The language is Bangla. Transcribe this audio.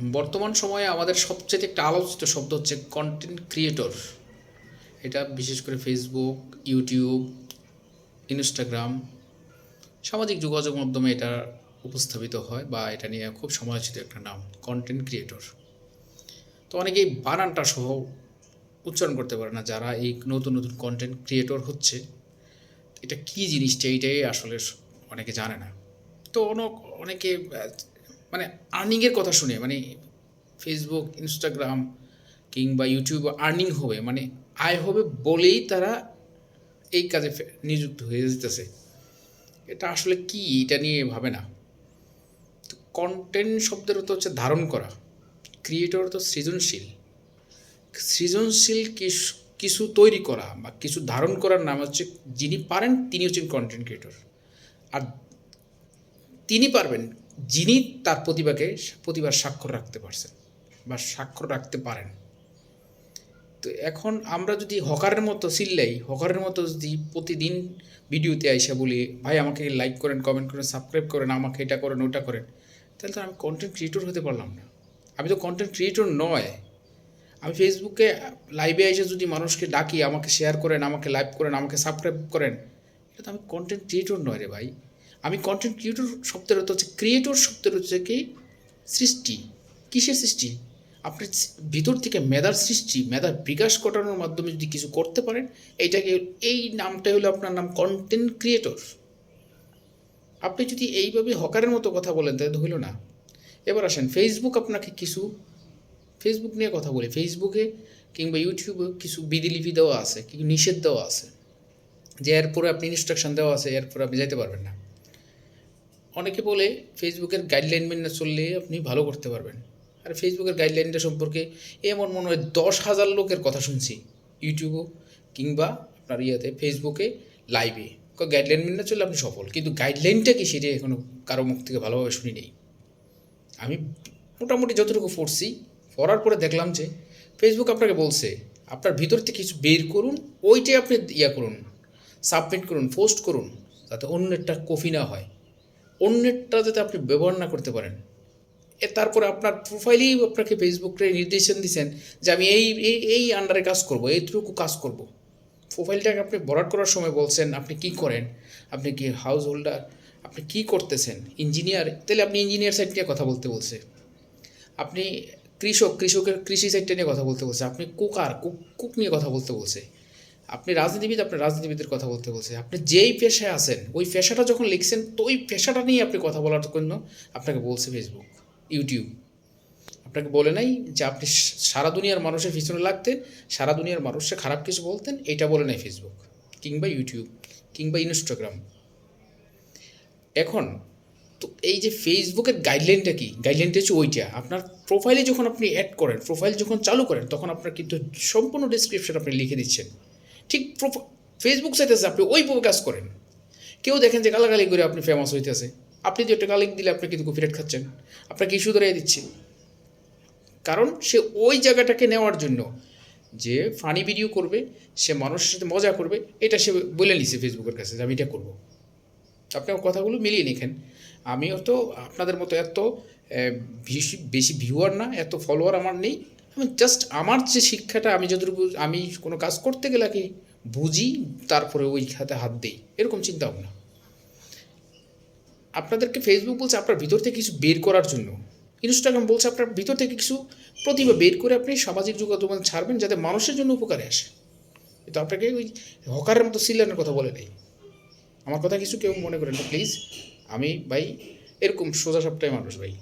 বর্তমান সময়ে আমাদের সবচেয়ে একটা আলোচিত শব্দ হচ্ছে কন্টেন্ট ক্রিয়েটর এটা বিশেষ করে ফেসবুক ইউটিউব ইনস্টাগ্রাম সামাজিক যোগাযোগ মাধ্যমে এটা উপস্থাপিত হয় বা এটা নিয়ে খুব সমালোচিত একটা নাম কন্টেন্ট ক্রিয়েটর তো অনেকেই বানানটা সহ উচ্চারণ করতে পারে না, যারা এই নতুন নতুন কন্টেন্ট ক্রিয়েটর হচ্ছে। এটা কী জিনিসটা, এইটাই আসলে অনেকে জানে না। তো অনেক, অনেকে মানে আর্নিংয়ের কথা শুনে মানে ফেসবুক ইনস্টাগ্রাম কিংবা ইউটিউব আর্নিং হবে মানে আয় হবে বলেই তারা এই কাজে নিযুক্ত হয়ে যেতেছে। এটা আসলে কি? এটা নিয়ে ভাবে না। তো কন্টেন্ট শব্দের অর্থ হচ্ছে ধারণ করা। ক্রিয়েটর তো সৃজনশীল। সৃজনশীল কিছু তৈরি করা বা কিছু ধারণ করার নাম হচ্ছে যিনি পারেন, তিনি হচ্ছেন কন্টেন্ট ক্রিয়েটর আর তিনি পারবেন, যিনি তার প্রতিভাকে, প্রতিভার স্বাক্ষর রাখতে পারছেন বা স্বাক্ষর রাখতে পারেন। তো এখন আমরা যদি হকারের মতো চিল্লাই হকারের মতো যদি প্রতিদিন ভিডিওতে আইসা বলি, ভাই, আমাকে লাইক করেন কমেন্ট করেন সাবস্ক্রাইব করেন, আমাকে এটা করেন, ওটা করেন, তাহলে তো আমি কন্টেন্ট ক্রিয়েটর হতে পারলাম না। আমি তো কন্টেন্ট ক্রিয়েটর নয়। আমি ফেসবুকে লাইভে এসে যদি মানুষকে ডাকি, আমাকে শেয়ার করেন, আমাকে লাইভ করেন, আমাকে সাবস্ক্রাইব করেন, এটা তো আমি কন্টেন্ট ক্রিয়েটর নয় রে ভাই। আমি কন্টেন্ট ক্রিয়েটর শব্দের অর্থ হচ্ছে ক্রিয়েটর শব্দের হচ্ছে কি? সৃষ্টি। কিসের সৃষ্টি? আপনি ভিতর থেকে মেধার সৃষ্টি, মেধার বিকাশ ঘটানোর মাধ্যমে যদি কিছু করতে পারেন এইটাকে এই নামটাই হলো আপনার নাম কন্টেন্ট ক্রিয়েটর আপনি যদি এইভাবে হকারের মতো কথা বলেন, তাহলে হইল না। এবার আসেন ফেসবুক আপনাকে কিছু ফেসবুক নিয়ে কথা বলি। ফেসবুকে কিংবা ইউটিউবে কিছু বিধিলিপি দেওয়া আছে, কিছু নিষেধ দেওয়া আছে। যে এরপরে আপনি ইনস্ট্রাকশন দেওয়া আছে, এরপরে আপনি যাইতে পারবেন না। অনেকে বলে ফেসবুকের গাইডলাইন মেনে চললে আপনি ভালো করতে পারবেন। আর ফেসবুকের গাইডলাইনটা সম্পর্কে এমন মনে হয় দশ হাজার লোকের কথা শুনছি ইউটিউবও কিংবা আপনার ইয়েতে ফেসবুকে লাইভে গাইডলাইন মেনে চললে আপনি সফল। কিন্তু গাইডলাইনটা কি সেটা এখনও কারও মুখ থেকে ভালোভাবে শুনি নেই। আমি মোটামুটি যতটুকু পড়ছি, পড়ার পরে দেখলাম যে ফেসবুক আপনাকে বলছে, আপনার ভিতর থেকে কিছু বের করুন, ওইটাই আপনি ইয়া করুন সাবমিট করুন পোস্ট করুন, যাতে অন্য একটা কপি না হয়। অন্যেরটা যাতে আপনি ব্যবহার না করতে পারেন। এ তারপরে আপনার প্রোফাইলেই আপনাকে ফেসবুকে নির্দেশন দিচ্ছেন যে আমি এই এই এই আন্ডারে কাজ করব এইটুকু কাজ করব। প্রোফাইলটাকে আপনি ভরাট করার সময় বলছেন, আপনি কি করেন? আপনি কি হাউস হোল্ডার আপনি কি করতেছেন? ইঞ্জিনিয়ার তাহলে আপনি ইঞ্জিনিয়ার সাইড নিয়ে কথা বলতে বলছে। আপনি কৃষক, কৃষকের কৃষি সাইডটা নিয়ে কথা বলতে বলছে। আপনি কুকার কুক কুক নিয়ে কথা বলতে বলছে। আপনি রাজনীতিবিদ, আপনার রাজনীতিবিদের কথা বলতে বলছে। আপনি যেই পেশায় আছেন, ওই পেশাটা যখন লিখছেন, তো ওই পেশাটা নিয়ে আপনি কথা বলার জন্য আপনাকে বলছে ফেসবুক ইউটিউব আপনাকে বলে নাই যে আপনি সারা দুনিয়ার মানুষের পিছনে লাগতেন, সারা দুনিয়ার মানুষকে খারাপ কিছু বলতেন, এটা বলে নাই ফেসবুক কিংবা ইউটিউব কিংবা ইনস্টাগ্রাম এখন, তো এই যে ফেসবুকের গাইডলাইনটা কি? গাইডলাইনটা হচ্ছে ওইটা। আপনার প্রোফাইলে যখন আপনি অ্যাড করেন প্রোফাইল যখন চালু করেন, তখন আপনার কিন্তু সম্পূর্ণ ডিসক্রিপশন আপনি লিখে দিচ্ছেন। ঠিক ফেসবুক চাইতেছে আপনি ওইভাবে কাজ করেন। কেউ দেখেন যে গালাগালি করে আপনি ফেমাস হইতেছে। আপনি যে একটা গালিক দিলে আপনি কিন্তু কপিরাইট খাচ্ছেন। আপনাকে ইস্যু ধরে দিচ্ছে। কারণ সে ওই জায়গাটাকে নেওয়ার জন্য যে ফানি ভিডিও করবে, সে মানুষের সাথে মজা করবে, এটা সে বলে নিছে ফেসবুকের কাছে যে আমি এটা করব। আপনি আমার কথাগুলো মিলিয়ে নিখেন। আমিও তো আপনাদের মতো এত বেশি বেশি ভিউয়ার না, এত ফলোয়ার আমার নেই। জাস্ট আমার যে শিক্ষাটা, আমি যতটুকু, আমি কোনো কাজ করতে গেলে কি বুঝি, তারপরে ওই খাতে হাত দিই। এরকম চিন্তা ভাবনা। আপনাদেরকে ফেসবুক বলছে আপনার ভিতর থেকে কিছু বের করার জন্য। ইনস্টাগ্রাম বলছে আপনার ভিতর থেকে কিছু প্রতিভা বের করে আপনি সামাজিক যোগাযোগ ছাড়বেন যাতে মানুষের জন্য উপকারে আসে। কিন্তু আপনাকে ওই হকারের মতো সিলানের কথা বলে নেই আমার কথা কিছু কেউ মনে করেন না প্লিজ আমি, ভাই, এরকম সোজা সপ্তাহে মানুষ, ভাই।